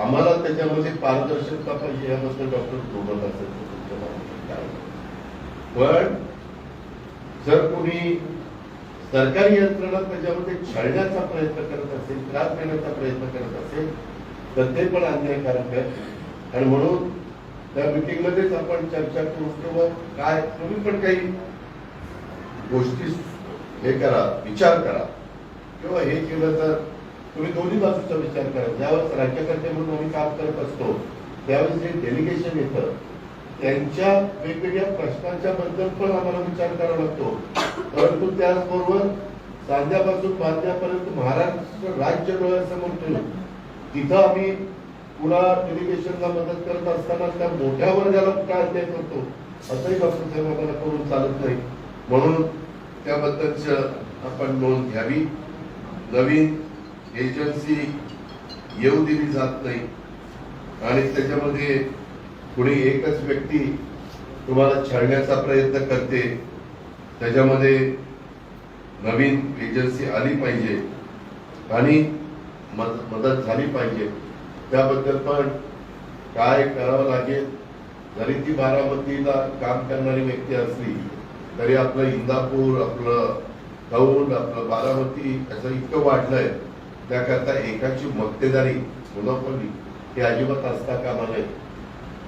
आम्हाला त्याच्यामध्ये पारदर्शकता पाहिजे याबद्दल डॉक्टर सोबत असेल तर पण जर कोणी सरकारी यंत्रणा त्याच्यामध्ये छळण्याचा प्रयत्न करत असेल त्रास देण्याचा प्रयत्न करत असेल तर ते पण अन्यायकारक आहे. आणि म्हणून त्या meeting आपण चर्चा करू किंवा काय तुम्ही पण काही गोष्टी हे करा विचार करा. किंवा हे केलं तर तुम्ही दोन्ही बाजूचा विचार करा. ज्यावेळेस राज्यकर्ते म्हणून आम्ही काम करत असतो त्यावेळेस जे डेलिगेशन येतं त्यांच्या वेगवेगळ्या प्रश्नांच्या बद्दल पण आम्हाला विचार करावा लागतो. परंतु त्याचबरोबर सांध्यापासून बांध्यापर्यंत महाराष्ट्र राज्य डोळ्यासमोर ठेवून तिथं आम्ही पुन्हा डेलिगेशनला मदत करत असताना त्या मोठ्या वर्गाला काय अन्याय करतो असंही डॉक्टर साहेब आम्हाला करून चालत नाही. म्हणून त्याबद्दलच आपण नोंद घ्यावी. नवीन एजन्सी येऊ दिली जात नाही. आणि त्याच्यामध्ये कुणी एकच व्यक्ती तुम्हाला छळण्याचा प्रयत्न करते त्याच्यामध्ये नवीन एजन्सी आली पाहिजे आणि मदत झाली पाहिजे. त्याबद्दल पण काय करावं लागेल? जरी ती बारामतीला काम करणारी व्यक्ती असली तरी आपलं इंदापूर आपलं दौंड आपलं बारामती असं इतकं वाढलंय. त्याकरता एकाची मक्तेदारी मोनोपली हे अजिबात असता कामा नये.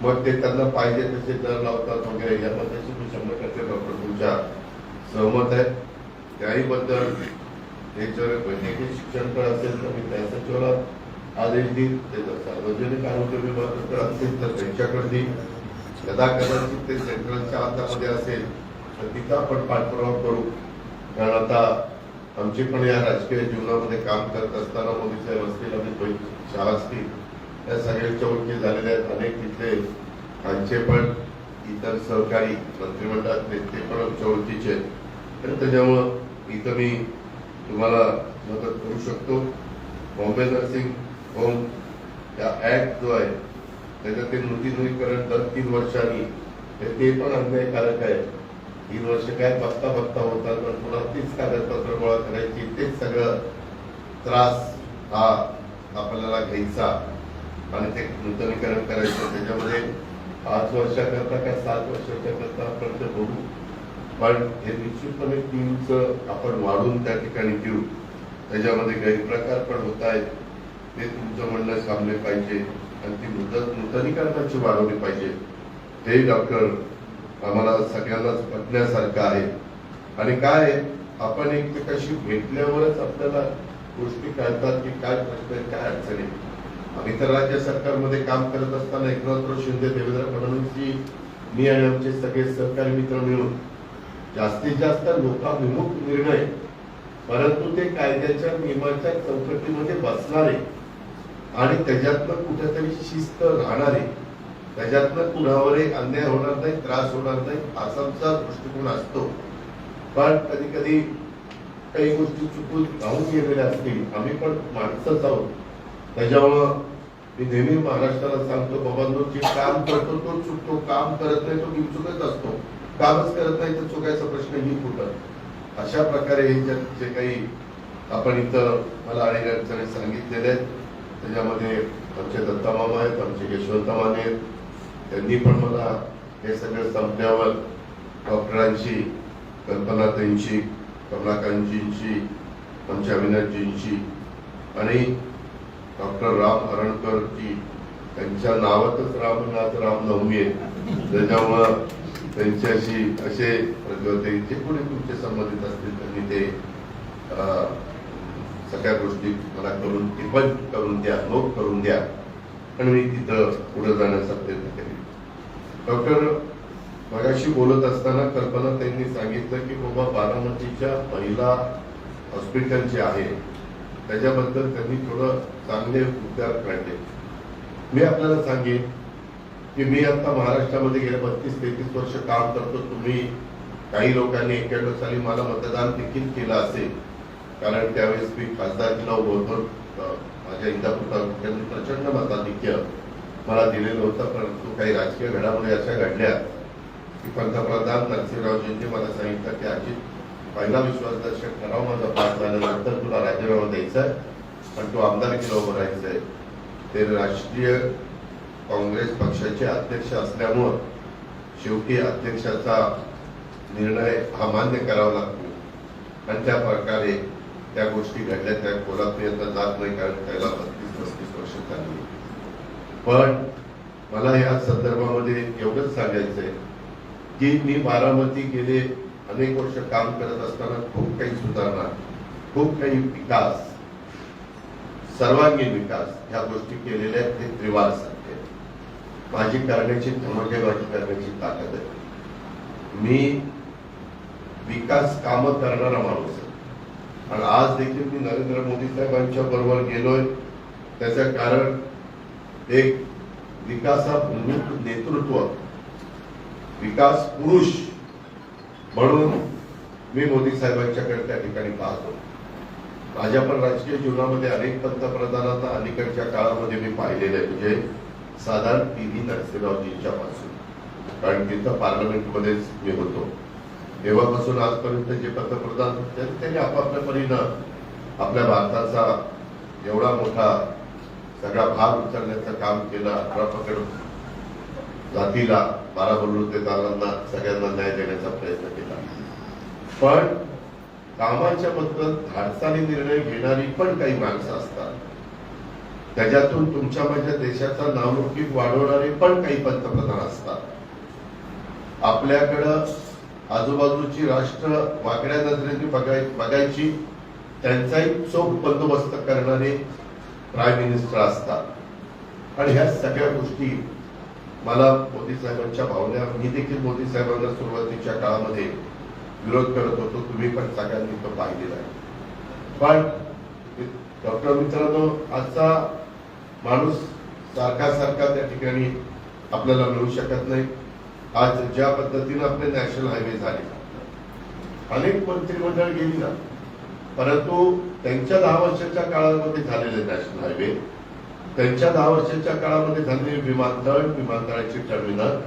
मग ते त्यांना पाहिजे तसे दर लावतात वगैरे याबद्दलची मी शंभर टक्के डॉक्टर तुमच्या सहमत आहे. त्याही बद्दल हे वैद्यकीय शिक्षण असेल तर मी त्या सचिवाला आदेश देईल त्याचा सार्वजनिक आरोग्य विभागाकडे असेल तर त्यांच्याकडे देईल कदा कदाचित ते सेंट्रलच्या हातामध्ये असेल तर तिथं आपण पाठपुरावा करू. कारण आता आमची पण या राजकीय जीवनामध्ये काम करत असताना मोदी साहेब असतील आणि शाह असतील या सगळ्यांच्या ओळखी झालेल्या आहेत. अनेक तिथले आमचे पण इतर सहकारी मंत्रिमंडळातले ते पण आमच्या ओळखीचे आहेत. आणि त्याच्यामुळं इथं मी तुम्हाला मदत करू शकतो. बॉम्बे नर्सिंग होम या ऍक्ट जो आहे त्याच्यातील ते नूतनीकरण दर तीन वर्षांनी ते पण अन्यायकारक आहे. तीन वर्ष काय बघता बघता होतात पण पुन्हा तीच कागदपत्र गोळा करायची तेच सगळं त्रास हा आपल्याला घ्यायचा. आणि ते नूतनीकरण करायचं त्याच्यामध्ये पाच वर्षाकरता काय सात वर्षाच्या करता आपण ते बघू. पण हे निश्चितपणे टीमचं आपण वाढून त्या ठिकाणी घेऊ त्याच्यामध्ये गैरप्रकार पण होत आहेत ते तुमचं म्हणणं सांगले पाहिजे. आणि ती मुदत नूतनीकरणाची वाढवली पाहिजे. हे डॉक्टर. आम्हाला सगळ्यांनाच पटण्यासारखं आहे. आणि काय आहे, आपण एकमेकाशी भेटल्यावरच आपल्याला गोष्टी कळतात की काय प्रश्न आहेत काय अडचणी आम्ही तर राज्य सरकारमध्ये काम करत असताना एकनाथराव शिंदे देवेंद्र फडणवीसजी मी आणि आमचे सगळे सहकारी मित्र मिळून जास्तीत जास्त लोकाभिमुख निर्णय परंतु ते कायद्याच्या नियमाच्या चौकटीमध्ये बसणारे आणि त्याच्यातनं कुठेतरी शिस्त राहणारे त्याच्यातनं कुणावरही अन्याय होणार नाही त्रास होणार नाही आसामचा दृष्टिकोन असतो. पण कधी कधी काही गोष्टी चुकून राहून गेलेल्या असतील आम्ही पण माणसंच आहोत. त्याच्यामुळं मी नेहमी महाराष्ट्राला सांगतो बाबांनो जे काम करतो तो चुकतो. काम करत नाही तो बिनचुकत असतो. कामच करत नाही तर चुकायचा प्रश्न ही कुठं? अशा प्रकारे हे जे काही आपण इथं मला अनेक अडचणी सांगितलेले आहेत. त्याच्यामध्ये आमचे दत्ता मामा आहेत आमचे यशवंत माने आहेत. त्यांनी पण मला हे सगळं संपल्यावर डॉक्टरांशी कल्पनाताईंची कमलाकांतजींशी आमच्या अविनाथजींची आणि डॉक्टर राम हरणकरजी त्यांच्या नावातच राम रामनवमी आहे. त्याच्यामुळं त्यांच्याशी असे प्रज्वते जे कोणी तुमचे संबंधित असतील त्यांनी ते सगळ्या गोष्टी मला करून टिपण करून द्या नोट करून द्या. आणि मी तिथं पुढे जाण्याचा प्रयत्न केला डॉक्टर मगाशी बोलत असताना कल्पना त्यांनी सांगितलं की बाबा बारामतीच्या महिला हॉस्पिटल जे आहे त्याच्याबद्दल त्यांनी थोडं चांगले उद्गार काढले. मी आपल्याला सांगेन की मी आता महाराष्ट्रामध्ये गेल्या बत्तीस तेहतीस वर्ष काम करतो. तुम्ही काही लोकांनी एक्क्याण्णव साली मला मतदान देखील केलं असेल. कारण त्यावेळेस मी खासदारकीला उभं होतो. माझ्या इंदापूर तालुक्यात प्रचंड मताधिक्य मला दिलेलं होतं परंतु काही राजकीय घडामोडी अशा घडल्या की पंतप्रधान नरसिंहरावजींनी मला सांगितलं की अजित पहिला विश्वासदर्शक ठराव माझा पास झाल्यानंतर तुला राजीनामा द्यायचा आहे पण तू आमदारकीला उभं राहायचं आहे ते राष्ट्रीय काँग्रेस पक्षाचे अध्यक्ष असल्यामुळं शेवटी अध्यक्षाचा निर्णय हा मान्य करावा लागतो. आणि त्या प्रकारे त्या गोष्टी घडल्या त्या कोल्हापूर आता जात नाही कारण त्याला बत्तीस पस्तीस वर्ष झाली पण मला या संदर्भामध्ये एवढंच सांगायचंय की मी बारामती गेले अनेक वर्ष काम करत असताना खूप काही सुधारणा खूप काही विकास सर्वांगीण विकास ह्या गोष्टी केलेल्या आहेत ते त्रिवार सत्य माझी करण्याची धमकेबाजी करण्याची ताकद आहे. मी विकास काम करणारा माणूस आहे. आणि आज देखील मी नरेंद्र मोदी साहेबांच्या बरोबर गेलोय. त्याचं कारण एक विकासाभिमुख नेतृत्व विकास पुरुष म्हणून मी मोदी साहेबांच्याकडे त्या ठिकाणी पाहतो. माझ्या पण राजकीय जीवनामध्ये अनेक पंतप्रधानांना अलीकडच्या काळामध्ये मी पाहिलेले आहे. म्हणजे साधारण पी. व्ही. नरसिंहरावजींच्या पासून. कारण तिथं पार्लमेंटमध्येच मी होतो. तेव्हापासून आजपर्यंत जे पंतप्रधान होते त्यांनी आपापल्या परीनं आपल्या भारताचा एवढा मोठा सगळा भार उचलण्याचं काम केलं अठरा पकड जातीला बारा बलूर ते सगळ्यांना न्याय देण्याचा प्रयत्न केला. पण कामाच्या बद्दल धाडसाने निर्णय घेणारी पण काही माणसं असतात. त्याच्यातून तुमच्या माझ्या देशाचा नावलौकिक वाढवणारे पण काही पंतप्रधान असतात. आपल्याकडं आजूबाजूची राष्ट्र वाकड्या नजरेने बघायची त्यांचाही चोख बंदोबस्त करणारे प्राईम मिनिस्टर असतात. आणि ह्या सगळ्या गोष्टी मला मोदी साहेबांच्या भावना मी देखील मोदी साहेबांना सुरुवातीच्या काळामध्ये विरोध करत होतो. तुम्ही पण सगळ्यांनी तो पाहिलेला आहे. पण डॉक्टर मित्रांनो आजचा माणूस सारखा सारखा त्या ठिकाणी आपल्याला मिळू शकत नाही. आज ज्या पद्धतीनं आपले नॅशनल हायवे झाले. अनेक मंत्रिमंडळ गेली ना. परंतु त्यांच्या दहा वर्षाच्या काळामध्ये झालेले नॅशनल हायवे त्यांच्या दहा वर्षाच्या काळामध्ये झालेले विमानतळ विमानतळाचे टर्मिनल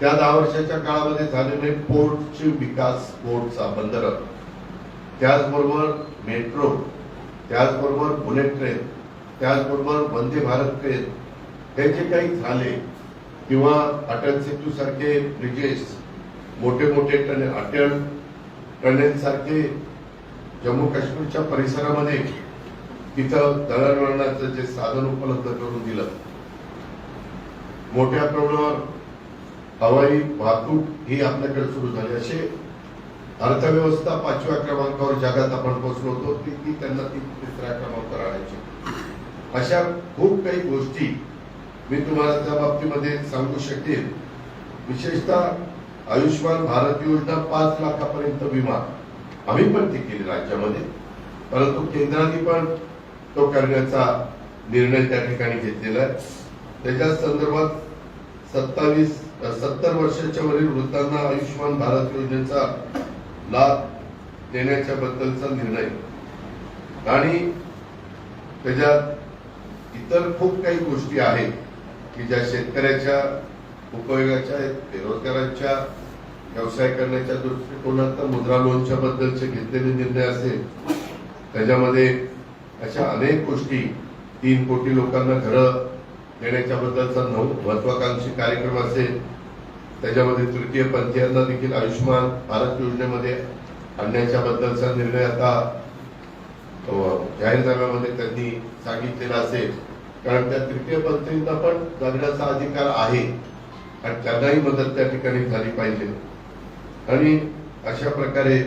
त्या दहा वर्षाच्या काळामध्ये झालेले पोर्टचे विकास पोर्टचा बंदर त्याचबरोबर मेट्रो त्याचबरोबर बुलेट ट्रेन त्याचबरोबर वंदे भारत ट्रेन हे जे काही झाले किंवा अटल सेतू सारखे ब्रिजेस मोठे मोठे टने अटल टनेल सारखे जम्मू काश्मीरच्या परिसरामध्ये तिथं दळणवळणाचं जे साधन उपलब्ध करून दिलं. मोठ्या प्रमाणावर हवाई वाहतूक ही आपल्याकडे सुरू झाली. असे अर्थव्यवस्था पाचव्या क्रमांकावर जगात आपण पोहोचलो होतो ती ती त्यांना ती तिसऱ्या क्रमांकावर आणायची. अशा खूप काही गोष्टी मी तुम्हाला त्या बाबतीमध्ये सांगू शकेन. विशेषतः आयुष्यमान भारत योजना पाच लाखापर्यंत विमा. आम्ही पण ती केली राज्यामध्ये परंतु केंद्राने पण तो करण्याचा निर्णय त्या ठिकाणी घेतलेला आहे. त्याच्या संदर्भात सत्तावीस सत्तर वर्षाच्या वरील वृद्धांना आयुष्यमान भारत योजनेचा लाभ देण्याच्या बद्दलचा निर्णय. आणि त्याच्यात इतर खूप काही गोष्टी आहेत की ज्या शेतकऱ्याच्या उपयोगाच्या आहेत बेरोजगारांच्या व्यवसाय करण्याच्या दृष्टिकोनात मुद्रा लोनच्या बद्दलचे घेतलेले निर्णय असेल त्याच्यामध्ये अशा अनेक गोष्टी तीन कोटी लोकांना घरं देण्याच्या बद्दलचा महत्वाकांक्षी कार्यक्रम असेल त्याच्यामध्ये तृतीय पंथीयांना देखील आयुष्यमान भारत योजनेमध्ये आणण्याच्या बद्दलचा निर्णय आता जाहीरनाम्यामध्ये त्यांनी सांगितलेला असेल. कारण त्या तृतीय पंथींना पण जगण्याचा अधिकार आहे आणि त्यांनाही मदत त्या ठिकाणी झाली पाहिजे. आणि अशा प्रकारे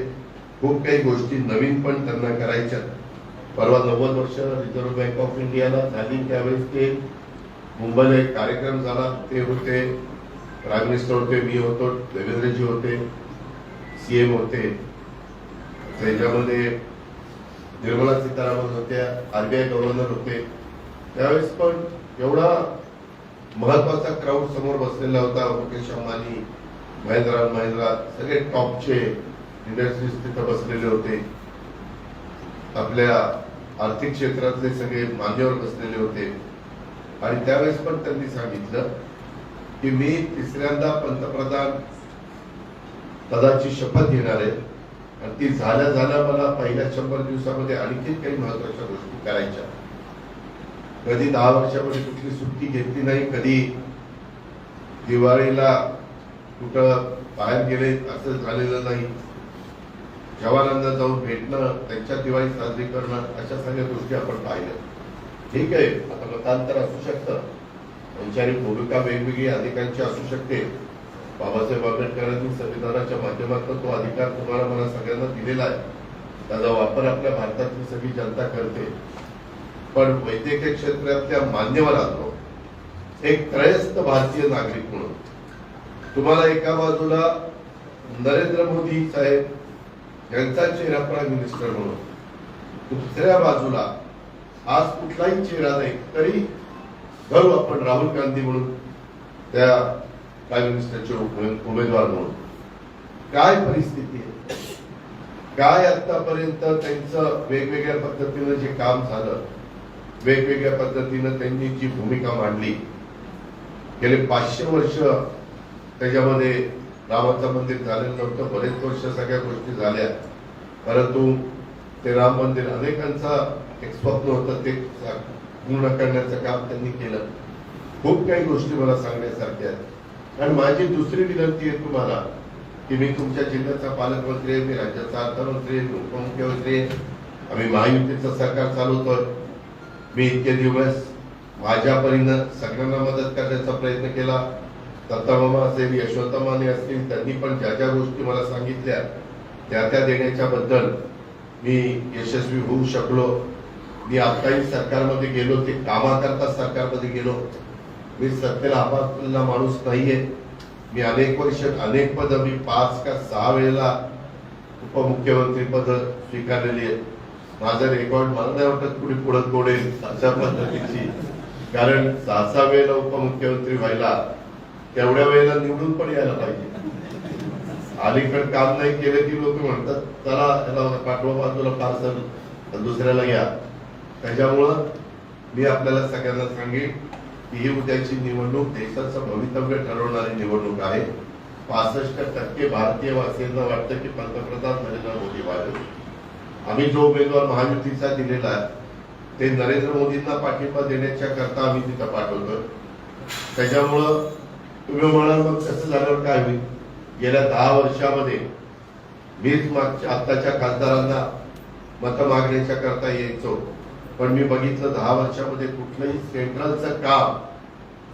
खूप काही गोष्टी नवीन पण त्यांना करायच्या. परवा नव्वद वर्ष रिझर्व्ह बँक ऑफ इंडियाला झाली त्यावेळेस ते मुंबईला एक कार्यक्रम झाला. ते होते प्राईम मिनिस्टर होते मी होतो देवेंद्रजी होते सीएम होते. त्याच्यामध्ये निर्मला सीतारामन होत्या आरबीआय गव्हर्नर होते. त्यावेळेस पण एवढा महत्त्वाचा क्राऊड समोर बसलेला होता मुकेश अंबानी महिंद्रा महिंद्रा सगळे टॉपचे इंडस्ट्रीज तिथं बसलेले होते. आपल्या आर्थिक क्षेत्रातले सगळे मान्यवर बसलेले होते. आणि त्यावेळेस पण त्यांनी सांगितलं की मी तिसऱ्यांदा पंतप्रधान पदाची शपथ घेणार आहे. आणि ती झाल्या झाल्या मला पहिल्या शंभर दिवसामध्ये आणखी काही महत्त्वाच्या गोष्टी करायच्या. कधी दहा वर्षामध्ये कुठली सुट्टी घेतली नाही कधी दिवाळीला कुठं बाहेर गेले असं झालेलं नाही. जवानांना जाऊन भेटणं त्यांच्या दिवाळी साजरी करणं अशा सगळ्या गोष्टी आपण पाहिल्या. ठीक आहे आता मतांतर असू शकतं. त्यांच्याही भूमिका वेगवेगळी अधिकारांची असू शकते. बाबासाहेब आंबेडकरांनी संविधानाच्या माध्यमातून तो अधिकार तुम्हाला मला सगळ्यांना दिलेला आहे. त्याचा वापर आपल्या भारतातली सगळी जनता करते. पण वैद्यकीय क्षेत्रातल्या मान्यवरांनो एक त्रयस्थ भारतीय नागरिक म्हणून तुम्हाला एका बाजूला नरेंद्र मोदी साहेब यांचा चेहरा प्राईम मिनिस्टर म्हणून. दुसऱ्या बाजूला आज कुठलाही चेहरा नाही तरी घरू आपण राहुल गांधी म्हणून त्या प्राईम मिनिस्टरचे उमेदवार म्हणून. काय परिस्थिती आहे? काय आतापर्यंत त्यांचं वेगवेगळ्या पद्धतीनं जे काम झालं वेगवेगळ्या पद्धतीनं त्यांनी जी भूमिका मांडली गेले पाचशे वर्ष त्याच्यामध्ये रामाचं मंदिर झालेलं नव्हतं. बरेच वर्ष सगळ्या गोष्टी झाल्या. परंतु ते राम मंदिर अनेकांचा एक स्वप्न होतं. ते पूर्ण करण्याचं काम त्यांनी केलं. खूप काही गोष्टी मला सांगण्यासारख्या आहेत. आणि माझी दुसरी विनंती आहे तुम्हाला की मी तुमच्या जिल्ह्याचा पालकमंत्री आहे मी राज्याचा अर्थमंत्री आहे उपमुख्यमंत्री आहे. आम्ही महायुतीचं सरकार चालवतोय. मी इतके दिवस माझ्या परीनं सगळ्यांना मदत करण्याचा प्रयत्न केला. दत्तामामा असेल यशवंत माने असतील त्यांनी पण ज्या ज्या गोष्टी मला सांगितल्या त्या त्या देण्याच्या बद्दल मी यशस्वी होऊ शकलो. मी आताही सरकारमध्ये गेलो ते कामाकरता सरकारमध्ये गेलो. मी सत्तेला आपापला माणूस नाहीये. मी अनेक वर्ष अनेक पद मी पाच का सहा वेळेला उपमुख्यमंत्री पद स्वीकारलेली आहेत. माझं रेकॉर्ड मला नाही वाटत कुणी पुढे तोडेल अशा पद्धतीची. कारण सहा सहा वेळेला उपमुख्यमंत्री व्हायला तेवढ्या वेळेला निवडून पण यायला पाहिजे. अलीकडे काम नाही केलं की लोक म्हणतात चला याला पाठवा बाजूला पार्सल दुसऱ्याला घ्या. त्याच्यामुळं मी आपल्याला सगळ्यांना सांगेन की ही उद्याची निवडणूक देशाचं भवितव्य ठरवणारी निवडणूक आहे. पासष्ट टक्के भारतीय वासियांना वाटतं की पंतप्रधान नरेंद्र मोदी व्हावे. आम्ही जो उमेदवार महायुतीचा दिलेला आहे ते नरेंद्र मोदींना पाठिंबा देण्याच्या करता आम्ही तिथं पाठवतो त्याच्यामुळं तुम्ही म्हणाल मग कसं झाल्यावर काय होईल? गेल्या दहा वर्षामध्ये मीच मागच्या आत्ताच्या खासदारांना मत मागण्याच्या करता यायचो. पण मी बघितलं दहा वर्षामध्ये कुठलंही सेंट्रलचं काम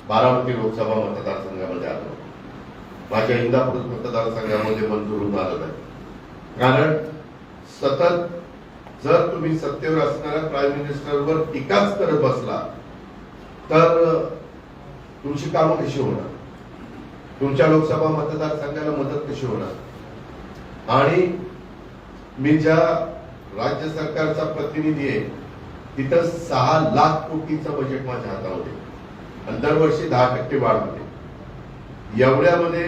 बारामती लोकसभा मतदारसंघामध्ये आलं माझ्या इंदापूर मतदारसंघामध्ये मंजूर होऊन आलं नाही. कारण सतत जर तुम्ही सत्तेवर असणाऱ्या प्राईम मिनिस्टरवर टीकाच करत बसला तर तुमची कामं कशी होणार? तुमच्या लोकसभा मतदारसंघाला मदत कशी होणार? आणि मी ज्या राज्य सरकारचा प्रतिनिधी आहे तिथं सहा लाख कोटीचं बजेट माझ्या हातामध्ये आणि दरवर्षी दहा टक्के वाढ होते. एवढ्यामध्ये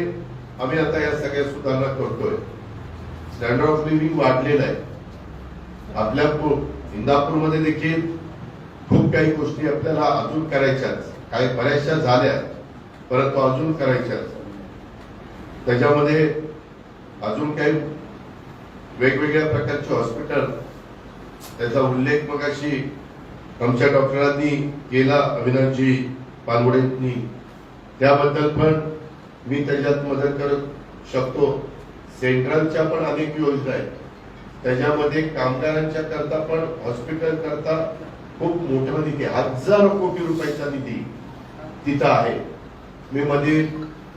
आम्ही आता या सगळ्या सुधारणा करतोय. स्टँडर्ड ऑफ लिव्हिंग वाढलेलं आहे. आपल्या इंदापूरमध्ये देखील खूप काही गोष्टी आपल्याला अजून करायच्याच काही बऱ्याचशा झाल्या परंतु अजून करायच्याच त्याच्यामध्ये अजून काही वेगवेगळ्या प्रकारचे हॉस्पिटल त्याचा उल्लेख मग अशी आमच्या डॉक्टरांनी केला अविनाशजी पानवडेंनी त्याबद्दल पण मी त्याच्यात मदत करत शकतो. सेंट्रलच्या पण अनेक योजना आहेत. त्याच्यामध्ये कामगारांच्या करता पण हॉस्पिटल करता खूप मोठा निधी आहे. हजारो कोटी रुपयाचा निधी तिथं आहे. मी मध्ये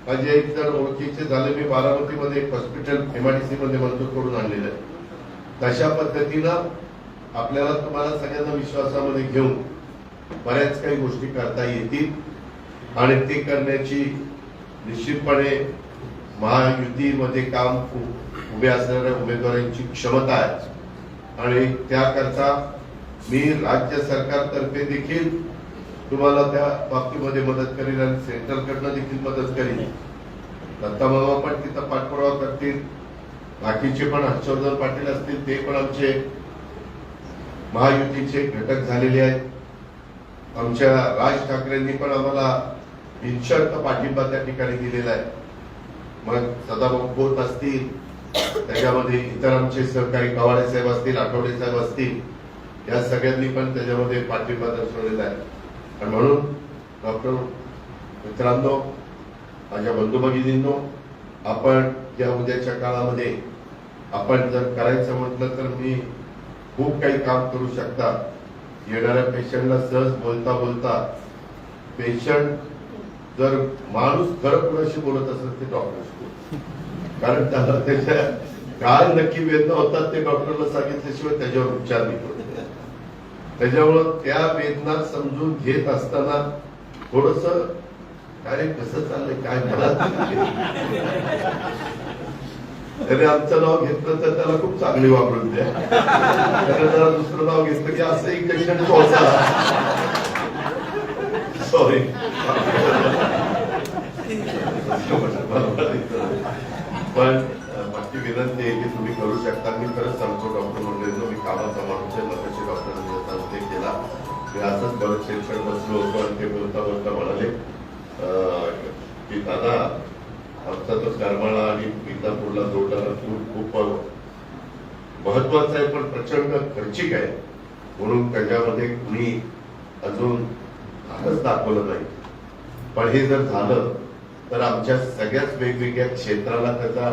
माझे एक जण ओळखीचे झाले. मी बारामतीमध्ये एक हॉस्पिटल एमआयडीसी मध्ये मंजूर करून आणलेलं आहे. तशा पद्धतीनं आपल्याला तुम्हाला सगळ्यांना विश्वासामध्ये घेऊन बऱ्याच काही गोष्टी करता येतील. आणि ते करण्याची निश्चितपणे महायुतीमध्ये काम उभे असणाऱ्या उमेदवारांची क्षमता आहे. आणि त्याकरता मी राज्य सरकारतर्फे देखील तुम्हाला त्या बाबतीमध्ये मदत करेल आणि सेंटरकडनं देखील मदत करेल दत्ता मामा पण तिथं पाठपुरावा करतील. बाकीचे पण हर्षवर्धन पाटील असतील ते पण आमचे महायुतीचे घटक झालेले आहेत. आमच्या राज ठाकरेंनी पण आम्हाला बिनशर्त पाठिंबा त्या ठिकाणी दिलेला आहे. मग सदाभाऊ खोत असतील त्याच्यामध्ये इतर आमचे सहकारी कवाडे साहेब असतील आठवडे साहेब असतील या सगळ्यांनी पण त्याच्यामध्ये पाठिंबा दर्शवलेला आहे. आणि म्हणून डॉक्टर मित्रांनो माझ्या बंधू भगिनींनो आपण या उद्याच्या काळामध्ये आपण जर करायचं म्हटलं तर मी खूप काही काम करू शकता. येणाऱ्या पेशंटला सहज बोलता बोलता पेशंट जर माणूस खरं कुणाशी बोलत असेल ते डॉक्टरशी कारण त्याला त्याच्या काय नक्की वेदना होतात ते डॉक्टरला सांगितल्याशिवाय त्याच्यावर उपचार नाही त्याच्यामुळं त्या वेदना समजून घेत असताना थोडस काय कसं चाललंय काय मला त्याने आमचं नाव घेतलं तर त्याला खूप चांगली वापरून द्या. त्याने जरा दुसरं नाव घेतलं की असं इंजेक्शन पोहोचा सॉरी पण बाकी विनंती आहे की तुम्ही करू शकता. मी खरंच सांगतो डॉक्टर मंडळींनो मी कामाचा माणूस आहे डॉक्टर डॉक्टरांनी केला. मी असंच बरं शेरकडे बसलो होतो आणि ते बोलता बोलता म्हणाले की दादा आमचा तो करमाळा आणि इंदापूरला जोडणारा पूल खूप महत्त्वाचा आहे पण प्रचंड खर्चिक आहे. म्हणून त्याच्यामध्ये कुणी अजून धाडस दाखवलं नाही. पण हे जर झालं तर आमच्या सगळ्याच वेगवेगळ्या क्षेत्राला त्याचा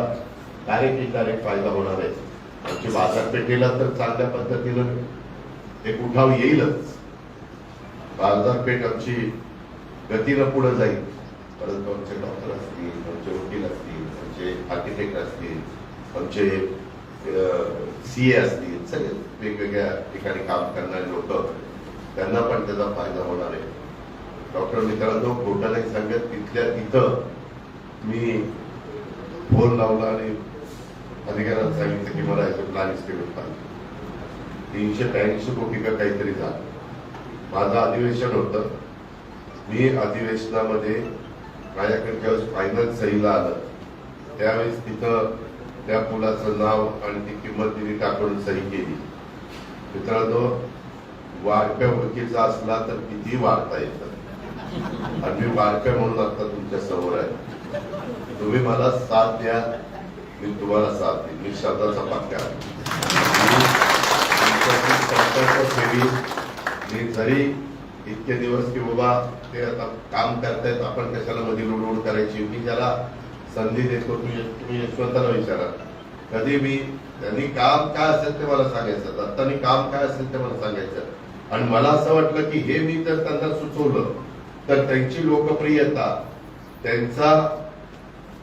डायरेक्ट इनडायरेक्ट फायदा होणार आहे. आमची बाजारपेठेला तर चांगल्या पद्धतीनं एक उठाव येईलच. बाजारपेठ आमची गतीनं पुढे जाईल. परंतु आमचे डॉक्टर असतील आमचे वकील असतील आमचे आर्किटेक्ट असतील आमचे सी ए असतील सगळे वेगवेगळ्या ठिकाणी काम करणारे लोक त्यांना पण त्याचा फायदा होणार आहे. डॉक्टर मित्रांनो खोटं नाही सांगत तिथल्या तिथं मी फोन लावला आणि अधिकाऱ्यांना सांगितलं की मला याचं प्लॅन इस्टिमेट पाहिजे तीनशे त्र्याऐंशी कोटी का काहीतरी झालं. माझं अधिवेशन होतं. मी अधिवेशनामध्ये माझ्याकडे ज्यावेळेस फायनल सहीला आलं. त्यावेळेस तिथं त्या पुलाचं नाव आणि ती किंमत तिने टाकून सही केली. मित्रांनो वारक्या वकीलचा असला तर किती वाढता येतं. आणि मी वारक्या म्हणून आता तुमच्यासमोर आहे. तुम्ही मला साथ द्या मी तुम्हाला साथ देईन. मी शब्दाचा पक्का आहे. मी संपर्क मी जरी इतके दिवस की बाबा ते आता काम करतायत आपण कशाला मधी लुडबुड करायची? मी ज्याला संधी देतो तुम्ही तुम्ही यशवंताला विचारा कधी मी त्यांनी काम काय असेल ते मला सांगायचं. दत्तानी काम काय असेल ते मला सांगायचं. आणि मला असं वाटलं की हे मी जर त्यांना सुचवलं तर त्यांची लोकप्रियता त्यांचा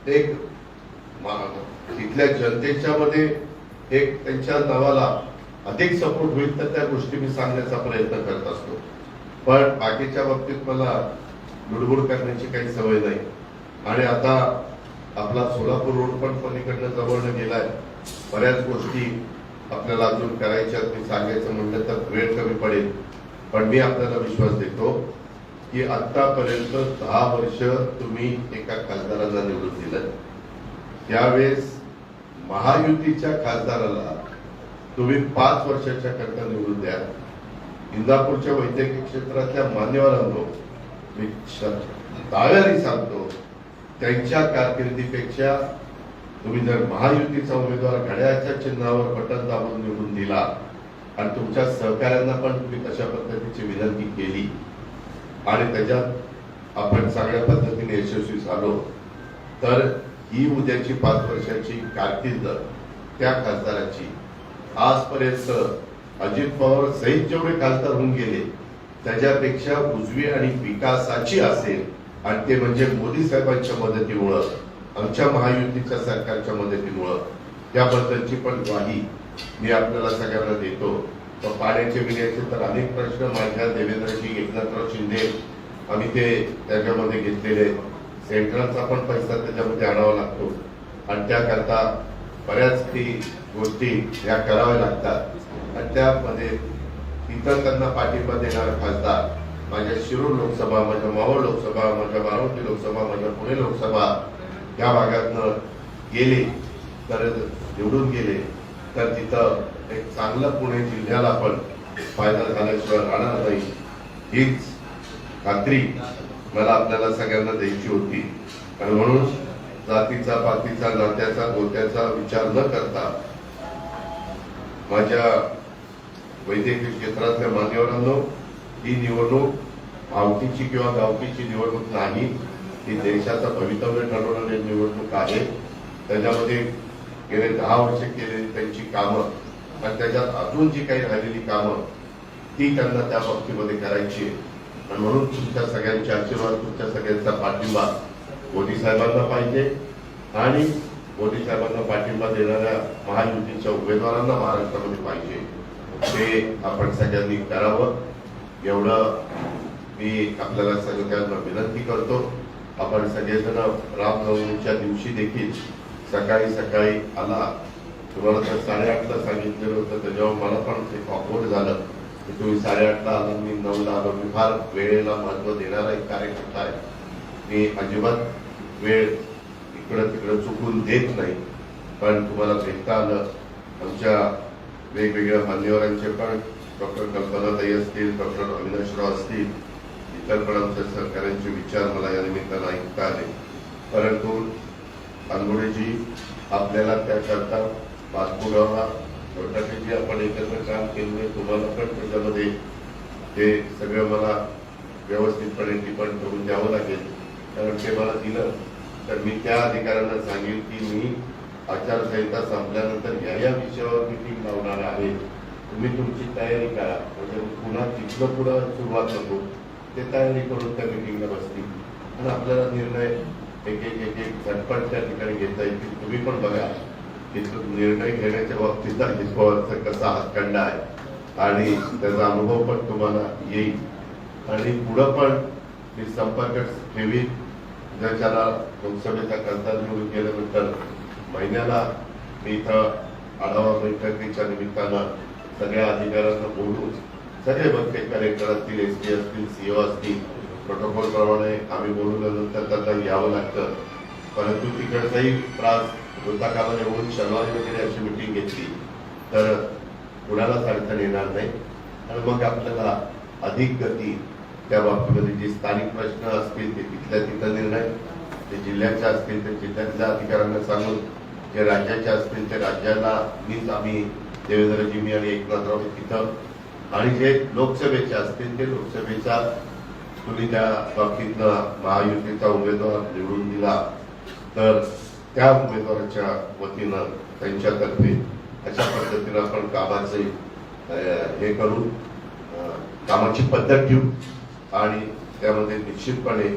एक तिथल्या जनतेच्या मध्ये एक त्यांच्या नावाला अधिक सपोर्ट होईल तर त्या गोष्टी मी सांगण्याचा प्रयत्न करत असतो. पण बाकीच्या बाबतीत मला लुडबुड करण्याची काही सवय नाही. आणि आता आपला सोलापूर रोड पण पलीकडनं जवळनं गेलाय. बऱ्याच गोष्टी आपल्याला अजून करायच्या मी सांगायचं म्हणलं तर वेळ कमी पडेल. पण मी आपल्याला विश्वास देतो की आतापर्यंत दहा वर्ष तुम्ही एका खासदाराला निवडून दिलं. त्यावेळेस महायुतीच्या खासदाराला तुम्ही पाच वर्षाच्या करता निवडून द्या इंदापूरच्या वैद्यकीय क्षेत्रातल्या मान्यवरांनो मी श- दाव्याने सांगतो त्यांच्या कारकिर्दीपेक्षा तुम्ही जर महायुतीचा उमेदवार घड्याच्या चिन्हावर बटन दाबून निवडून दिला आणि तुमच्या सहकाऱ्यांना पण तुम्ही कशा पद्धतीची विनंती केली आणि त्याच्यात आपण चांगल्या पद्धतीने यशस्वी झालो तर ही उद्याची पाच वर्षाची कारकिर्द त्या खासदाराची आजपर्यंत अजित पवार सहित जेवढे खासदार होऊन गेले त्याच्यापेक्षा उजवी आणि विकासाची असेल आणि ते म्हणजे मोदी साहेबांच्या मदतीमुळं आमच्या महायुतीच्या सरकारच्या मदतीमुळं त्याबद्दलची पण ग्वाही मी आपल्याला सगळ्यांना देतो. पाण्याचे पिण्याचे तर अनेक प्रश्न माझ्या देवेंद्रजी एकनाथराव शिंदे आम्ही ते त्याच्यामध्ये घेतलेले. सेंट्रलचा पण पैसा त्याच्यामध्ये आणावा लागतो. आणि त्याकरता बऱ्याच काही गोष्टी या कराव्या लागतात. आणि त्यामध्ये इतर त्यांना पाठिंबा देणारे खासदार माझ्या शिरूर लोकसभा माझ्या मावळ लोकसभा माझ्या बारामती लोकसभा माझ्या पुणे लोकसभा या भागातनं गेले तर निवडून गेले तर तिथं एक चांगलं पुणे जिल्ह्याला पण फायदा झाल्याशिवाय राहणार नाही. हीच खात्री मला आपल्याला सगळ्यांना द्यायची होती. आणि म्हणून जातीचा पातीचा नात्याचा गोत्याचा विचार न करता माझ्या वैद्यकीय क्षेत्रातल्या मान्यवरांनो ही निवडणूक आवतीची किंवा गावकीची निवडणूक नाही ही देशाचं भवितव्य ठरवणारी निवडणूक आहे. त्याच्यामध्ये गेले दहा वर्ष केलेली त्यांची कामं आणि त्याच्यात अजून जी काही राहिलेली कामं ती त्यांना त्या बाबतीमध्ये करायची आणि म्हणून तुमच्या सगळ्यांचे आशीर्वाद तुमच्या सगळ्यांचा पाठिंबा मोदी साहेबांना पाहिजे आणि मोदी साहेबांना पाठिंबा देणाऱ्या महायुतीच्या उमेदवारांना महाराष्ट्रामध्ये पाहिजे. ते आपण सगळ्यांनी करावं. एवढं मी आपल्याला सगळ्यांना विनंती करतो. आपण सगळेजण रामनवमीच्या दिवशी देखील सकाळी सकाळी आला. तुम्हाला तर साडेआठला सांगितलेलं होतं त्याच्यावर मला पण ते ऑकवर्ड झालं की तुम्ही साडेआठला आलो मी नऊला आलो. मी फार वेळेला महत्त्व देणारा एक कार्यकर्ता आहे. मी अजिबात वेळ इकडं तिकडं चुकून देत नाही. पण तुम्हाला भेटता आलं. आमच्या वेगवेगळ्या मान्यवरांचे पण डॉक्टर कल्पनाताई असतील डॉक्टर अविनाशराव असतील इतर पण आमच्या सहकाऱ्यांचे विचार मला या निमित्तानं ऐकता आले. परंतु अनगुडेजी आपल्याला त्याकरता पाचपुरावा जे आपण एकत्र काम केले तुम्हाला पण त्याच्यामध्ये ते सगळं मला व्यवस्थितपणे टिपण करून द्यावं लागेल. कारण ते मला दिलं. तर मी त्या अधिकाऱ्यांना सांगेल की मी आचारसंहिता संपल्यानंतर या या विषयावर मिटिंग लावणार आहे. तुम्ही तुमची तयारी करा. म्हणजे पुन्हा तिथलं पुढं सुरुवात नको. ते तयारी करून त्या मिटिंगला बसतील. आणि आपल्याला निर्णय एक एक एक एक झटपट त्या ठिकाणी घेता येतील तुम्ही पण बघा की निर्णय घेण्याच्या बाबतीत अजित पवारचा कसा हातखंड आहे. आणि त्याचा अनुभव पण तुम्हाला येईल. आणि पुढं पण मी संपर्क ठेवीन. ज्याच्याला लोकसभेचा खासदार निवडून गेल्यानंतर महिन्याला मी इथं आढावा बैठकीच्या निमित्तानं सगळ्या अधिकाऱ्यांना बोलून सगळे बघते कलेक्टर असतील एस पी असतील सीओ असतील प्रोटोकॉल प्रमाणे आम्ही बोलवल्यानंतर त्यांना यावं लागतं. परंतु तिकडचाही त्रास होता कामा नये शनिवारी वगैरे अशी मिटिंग घेतली. तर कुणालाच अडचण येणार नाही. आणि मग आपल्याला अधिक गती त्या बाबतीमध्ये जे स्थानिक प्रश्न असतील ते तिथल्या तिथं निर्णय ते जिल्ह्याचे असतील ते जिल्ह्यातल्या अधिकाऱ्यांना सांगून जे राज्याचे असतील ते राज्याला मीच आम्ही देवेंद्रजी मी आणि एकनाथराव तिथं आणि जे लोकसभेचे असतील ते लोकसभेचा तुम्ही त्या बाबतीतनं महायुतीचा उमेदवार निवडून दिला तर त्या उमेदवाराच्या वतीनं त्यांच्यातर्फे अशा पद्धतीनं आपण कामाचे हे करू कामाची पद्धत ठेवू आणि त्यामध्ये निश्चितपणे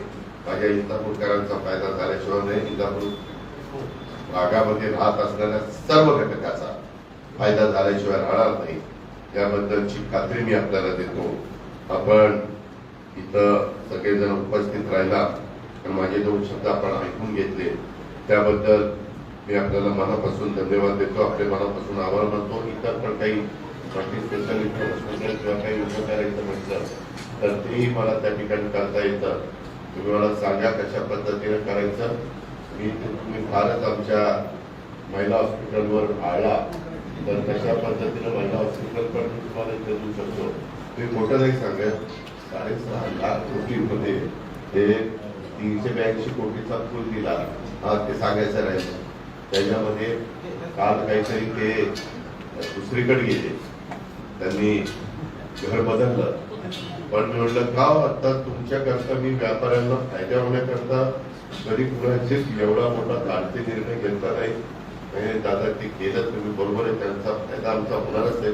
माझ्या इंदापूरकरांचा फायदा झाल्याशिवाय नाही. इंदापूर भागामध्ये राहत असणाऱ्या सर्व घटकाचा फायदा झाल्याशिवाय राहणार नाही. याबद्दलची खात्री मी आपल्याला देतो. आपण इथं सगळेजण उपस्थित राहिला. आणि माझे दोन शब्द आपण ऐकून घेतले. त्याबद्दल मी आपल्याला मनापासून धन्यवाद देतो. आपले मनापासून आभार मानतो. इतर पण काही स्पेशल किंवा काही उपचार इथं म्हटलं तर तेही मला त्या ठिकाणी करता येतं. तुम्ही मला सांगा कशा पद्धतीने करायचं. मी ते तुम्ही फारच आमच्या महिला हॉस्पिटलवर आला तर कशा पद्धतीने महिला हॉस्पिटल पण मी तुम्हाला इथे देऊ शकतो. तुम्ही मोठं नाही सांगा साडेसहा लाख कोटीमध्ये ते तीनशे ब्याऐंशी कोटीचा पूल दिला. हा ते सांगायचं राहिलं त्याच्यामध्ये काल काहीतरी ते दुसरीकडे गेले. त्यांनी घर बदललं. पण मी म्हटलं का हो आता तुमच्याकरता मी व्यापाऱ्यांना फायदा होण्याकरता कधी कुणाचेच एवढा मोठा काढते निर्णय घेतला नाही? म्हणजे दादा ते केलं तुम्ही बरोबर आहे त्यांचा फायदा आमचा होणारच आहे.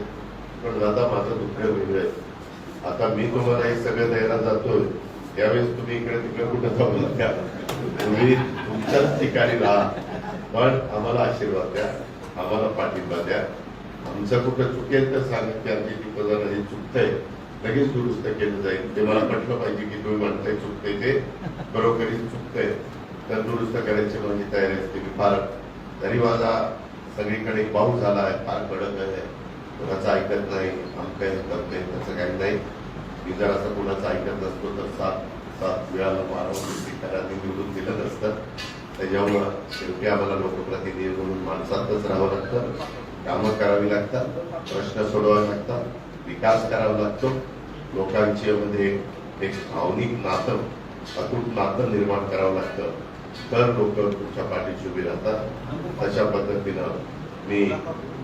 पण दादा माझं दुसरं वेगळं आहे. आता मी तुम्हाला हे सगळं द्यायला जातोय. त्यावेळेस तुम्ही इकडे तिकडे कुठं जाऊ नका. तुम्ही तुमच्याच ठिकाणी राहा. पण आम्हाला आशीर्वाद द्या. आम्हाला पाठिंबा द्या. आमचं कुठं चुकेल तर सांगा की आमची ती हे चुकतंय. लगेच दुरुस्त केलं जाईल. ते मला म्हटलं पाहिजे की तुम्ही म्हणताय चुकते ते. बरोबरी चुकतंय. तर दुरुस्त करायची माझी तयारी असते. मी फार तरी माझा सगळीकडे पाऊस झाला आहे फार कडक आहे. कोणाचं ऐकत नाही आम आहे तमकं तसं काही नाही. मी जर असं कोणाचं ऐकत नसतो तर सात सात वेळाला वारंवार कराने निवडून दिलं नसतं. त्याच्यामुळं शेवटी आम्हाला लोकप्रतिनिधी म्हणून माणसातच राहावं लागतं. कामं करावी लागतात प्रश्न सोडवावे लागतात विकास करावा लागतो. लोकांच्या मध्ये एक भावनिक नातं अतूट नातं निर्माण करावं लागतं. तर लोक तुमच्या पाठीशी उभी राहतात. अशा पद्धतीनं मी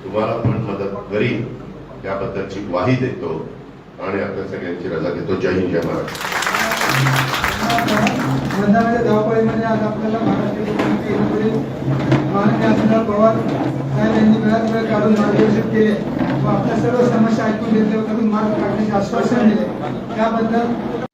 तुम्हाला पण मदत करीन. त्याबद्दलची ग्वाही देतो आणि आपल्या सगळ्यांची रजा देतो जय हिंद जय महाराष्ट्र. महाराष्ट्र माननीय आमदार पवार साहेब यांनी वेळात वेळ काढून मार्गदर्शन केले व आपल्या सर्व समस्या ऐकून घेतल्या व त्यातून मार्ग काढण्याचे आश्वासन दिले. त्याबद्दल